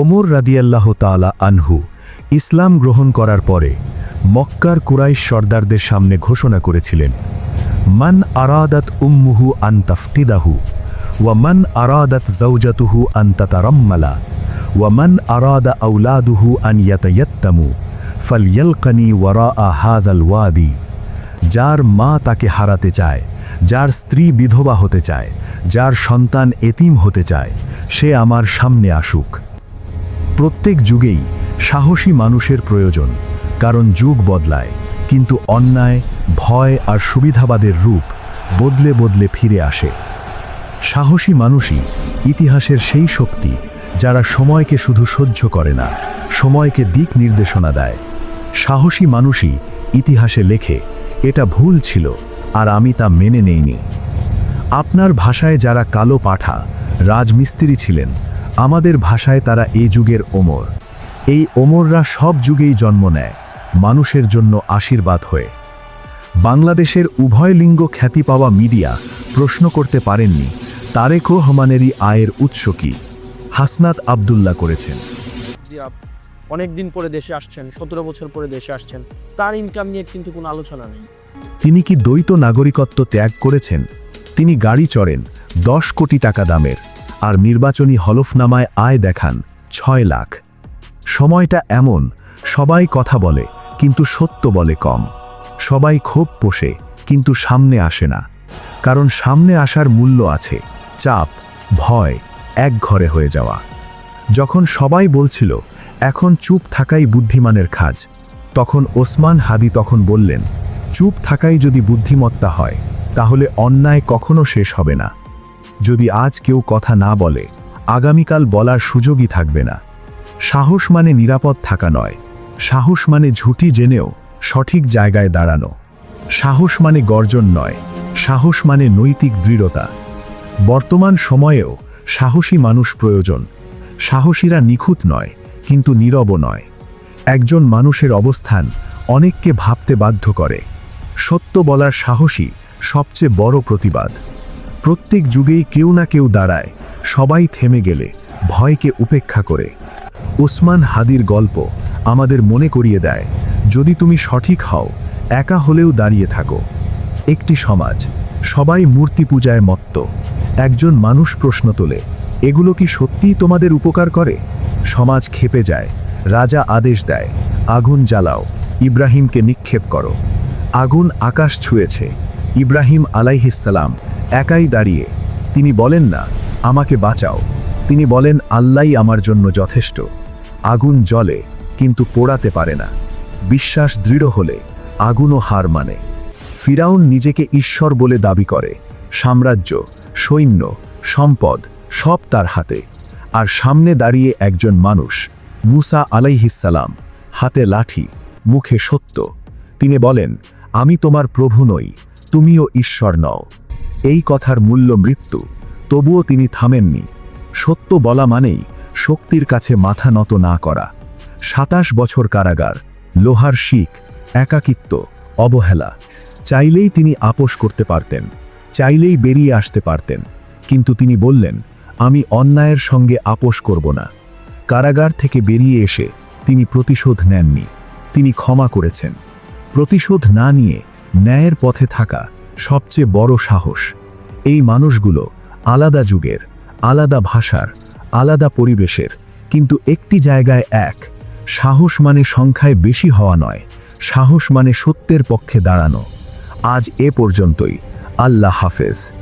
ওমর রাদিয়াল্লাহ তালা আনহু ইসলাম গ্রহণ করার পরে মক্কার কুরাইশ সর্দারদের সামনে ঘোষণা করেছিলেন, মান আরাদাত উম্মুহু আন্তাফতিদাহু ওয়া মান আরাদাত জৌজাতুহু আন্তাতারম্মালা ওয়া মান আরাদা আউলাদুহু আন ইয়াতায়াত্তামু ফালইয়ালকানি ওয়ারা হাদাল ওয়াদি, যার মা তাকে হারাতে চায়, যার স্ত্রী বিধবা হতে চায়, যার সন্তান এতিম হতে চায়, সে আমার সামনে আসুক। প্রত্যেক যুগেই সাহসী মানুষের প্রয়োজন, কারণ যুগ বদলায়, কিন্তু অন্যায়, ভয় আর সুবিধাবাদের রূপ বদলে বদলে ফিরে আসে। সাহসী মানুষই ইতিহাসের সেই শক্তি যারা সময়কে শুধু সহ্য করে না, সময়কে দিক নির্দেশনা দেয়। সাহসী মানুষই ইতিহাসে লেখে, এটা ভুল ছিল আর আমি তা মেনে নেইনি। আপনার ভাষায় যারা কালো পাঠা, রাজমিস্ত্রি ছিলেন আমাদের ভাষায় তারা এই যুগের ওমর। এই ওমররা সব যুগেই জন্ম নেয় মানুষের জন্য আশীর্বাদ হয়ে। বাংলাদেশের উভয় লিঙ্গ খ্যাতি পাওয়া মিডিয়া প্রশ্ন করতে পারেননি তারেক রহমানেরই আয়ের উৎস কি হাসনাত আবদুল্লাহ করেছেন। জি আপ অনেক দিন পরে দেশে আসছেন সতেরো বছর পরে দেশে আসছেন। তার ইনকাম নিয়ে কিন্তু কোনো আলোচনা নেই। তিনি কি দ্বৈত নাগরিকত্ব ত্যাগ করেছেন? তিনি গাড়ি চড়েন দশ কোটি টাকা দামের। আর নির্বাচনী হলফনামায় আয় দেখান ছয় লাখ। সময়টা এমন, সবাই কথা বলে, কিন্তু সত্য বলে কম। সবাই ক্ষোভ পোষে, কিন্তু সামনে আসে না। কারণ সামনে আসার মূল্য আছে, চাপ, ভয়, এক ঘরে হয়ে যাওয়া। যখন সবাই বলছিল, এখন চুপ থাকাই বুদ্ধিমানের খাজ, তখন ওসমান হাদি তখন বললেন, চুপ থাকাই যদি বুদ্ধিমত্তা হয়, তাহলে অন্যায় কখনো শেষ হবে না। যদি আজ কেউ কথা না বলে, আগামীকাল বলার সুযোগই থাকবে না। সাহস মানে নিরাপদ থাকা নয়। সাহস মানে ঝুঁটি জেনেও সঠিক জায়গায় দাঁড়ানো। সাহস মানে গর্জন নয়। সাহস মানে নৈতিক দৃঢ়তা। বর্তমান সময়েও সাহসী মানুষ প্রয়োজন। সাহসীরা নিখুঁত নয়, কিন্তু নীরব নয়। একজন মানুষের অবস্থান অনেককে ভাবতে বাধ্য করে। সত্য বলার সাহসী সবচেয়ে বড় প্রতিবাদ। প্রত্যেক যুগেই কেউ না কেউ দাঁড়ায়। সবাই থেমে গেলে, ভয়কে উপেক্ষা করে। ওসমান হাদির গল্প আমাদের মনে করিয়ে দেয়, যদি তুমি সঠিক হও, একা হলেও দাঁড়িয়ে থাকো। একটি সমাজ, সবাই মূর্তি পূজায় মত্ত। একজন মানুষ প্রশ্ন তোলে, এগুলো কি সত্যিই তোমাদের উপকার করে? সমাজ খেপে যায়, রাজা আদেশ দেয়, আগুন জ্বালাও, ইব্রাহিমকে নিক্ষেপ করো। আগুন আকাশ ছুঁয়েছে, ইব্রাহিম আলাইহিসালাম একাই দাঁড়িয়ে। তিনি বলেন না, আমাকে বাঁচাও। তিনি বলেন, আল্লাহই আমার জন্য যথেষ্ট। আগুন জ্বলে, কিন্তু পোড়াতে পারে না। বিশ্বাস দৃঢ় হলে, আগুনও হার মানে। ফিরাউন নিজেকে ঈশ্বর বলে দাবি করে। সাম্রাজ্য, সৈন্য, সম্পদ, সব তার হাতে। আর সামনে দাঁড়িয়ে একজন মানুষ, মুসা আলাইহিসালাম হাতে লাঠি, মুখে সত্য। তিনি বলেন, আমি তোমার প্রভু নই, তুমিও ঈশ্বর নও। এই কথার মূল্য মৃত্যু, তবুও তিনি থামেননি। সত্য বলা মানেই শক্তির কাছে মাথা নত না করা। সাতাশ বছর কারাগার, লোহার শিক একাকিত্ব, অবহেলা। চাইলেই তিনি আপোষ করতে পারতেন, চাইলেই বেরিয়ে আসতে পারতেন। কিন্তু তিনি বললেন, আমি অন্যায়ের সঙ্গে আপোষ করব না। কারাগার থেকে বেরিয়ে এসে তিনি প্রতিশোধ নেননি। তিনি ক্ষমা করেছেন। প্রতিশোধ না নিয়ে ন্যায়ের পথে থাকা সবচেয়ে বড় সাহস। এই মানুষগুলো আলাদা যুগের, আলাদা ভাষার, আলাদা পরিবেশের, কিন্তু একটি জায়গায় এক। সাহস মানে সংখ্যায় বেশি হওয়া নয়, সাহস মানে সত্যের পক্ষে দাঁড়ানো। আজ এ পর্যন্তই। আল্লাহ হাফেজ।